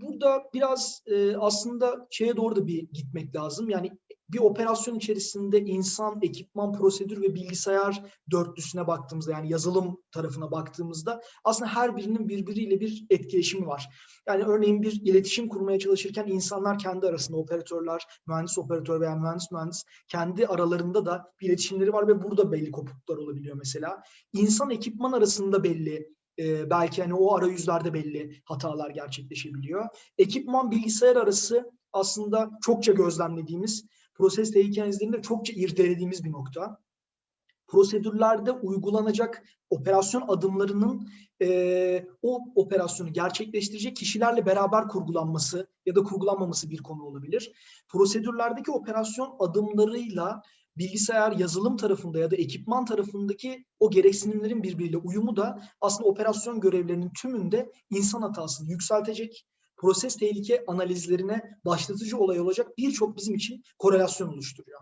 burada biraz e, aslında şeye doğru da bir gitmek lazım. Yani bir operasyon içerisinde insan, ekipman, prosedür ve bilgisayar dörtlüsüne baktığımızda yani yazılım tarafına baktığımızda aslında her birinin birbiriyle bir etkileşimi var. Yani örneğin bir iletişim kurmaya çalışırken insanlar kendi arasında operatörler, mühendis operatör veya mühendis mühendis kendi aralarında da bir iletişimleri var ve burada belli kopukluklar olabiliyor mesela. İnsan ekipman arasında belli e, belki hani o arayüzlerde belli hatalar gerçekleşebiliyor. Ekipman bilgisayar arası aslında çokça gözlemlediğimiz, proses tehlike analizlerinde çokça irdelediğimiz bir nokta. Prosedürlerde uygulanacak operasyon adımlarının e, o operasyonu gerçekleştirecek kişilerle beraber kurgulanması ya da kurgulanmaması bir konu olabilir. Prosedürlerdeki operasyon adımlarıyla bilgisayar yazılım tarafında ya da ekipman tarafındaki o gereksinimlerin birbiriyle uyumu da aslında operasyon görevlerinin tümünde insan hatasını yükseltecek, proses tehlike analizlerine başlatıcı olay olacak birçok bizim için korelasyon oluşturuyor.